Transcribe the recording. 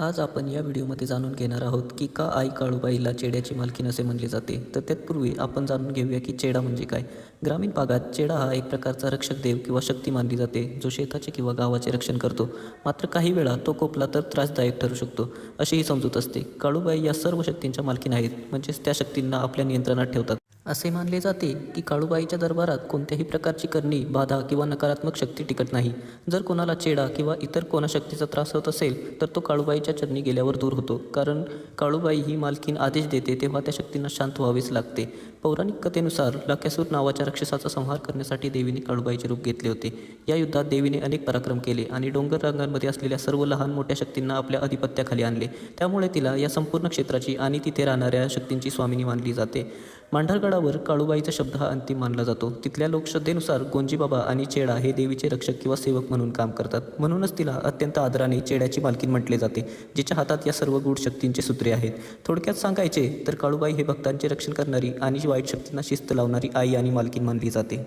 आज आपण या व्हिडिओमध्ये जाणून घेणार आहोत की का आई काळूबाईला चेड्याची मालकीण असे म्हणले जाते. तर त्यातपूर्वी आपण जाणून घेऊया की चेडा म्हणजे काय. ग्रामीण भागात चेडा हा एक प्रकारचा रक्षक देव किंवा शक्ती मानली जाते जो शेताचे किंवा गावाचे रक्षण करतो. मात्र काही वेळा तो कोपला तर त्रासदायक ठरू शकतो अशीही समजूत असते. काळूबाई या सर्व शक्तींच्या मालकीण आहेत म्हणजेच त्या शक्तींना आपल्या नियंत्रणात ठेवतात. असे मानले जाते की काळूबाईच्या दरबारात कोणत्याही प्रकारची करणी बाधा किंवा नकारात्मक शक्ती टिकत नाही. जर कोणाला चेडा किंवा इतर कोणा शक्तीचा त्रास होत असेल तर तो काळूबाईच्या चरणी गेल्यावर दूर होतो. कारण काळूबाई ही मालकीन आदेश देते तेव्हा त्या शक्तींना शांत व्हावेच लागते. पौराणिक कथेनुसार लक्यासूर नावाच्या राक्षसाचा संहार करण्यासाठी देवीने काळूबाईचे रूप घेतले होते. या युद्धात देवीने अनेक पराक्रम केले आणि डोंगर रांगांमध्ये असलेल्या सर्व लहान मोठ्या शक्तींना आपल्या अधिपत्याखाली आणले. त्यामुळे तिला या संपूर्ण क्षेत्राची आणि तिथे राहणाऱ्या शक्तींची स्वामिनी मानली जाते. मांढरगडावर काळूबाईचा शब्द हा अंतिम मानला जातो. तिथल्या लोकश्रद्धेनुसार गोंजीबाबा आणि चेडा हे देवीचे रक्षक किंवा सेवक म्हणून काम करतात. म्हणूनच तिला अत्यंत आदराने चेड्याची मालकीन म्हटले जाते जिच्या हातात या सर्व गूढ शक्तींचे सूत्रे आहेत. थोडक्यात सांगायचे तर काळूबाई हे भक्तांचे रक्षण करणारी आणि वाईट शक्तींना शिस्त लावणारी आई आणि मालकीन मानली जाते.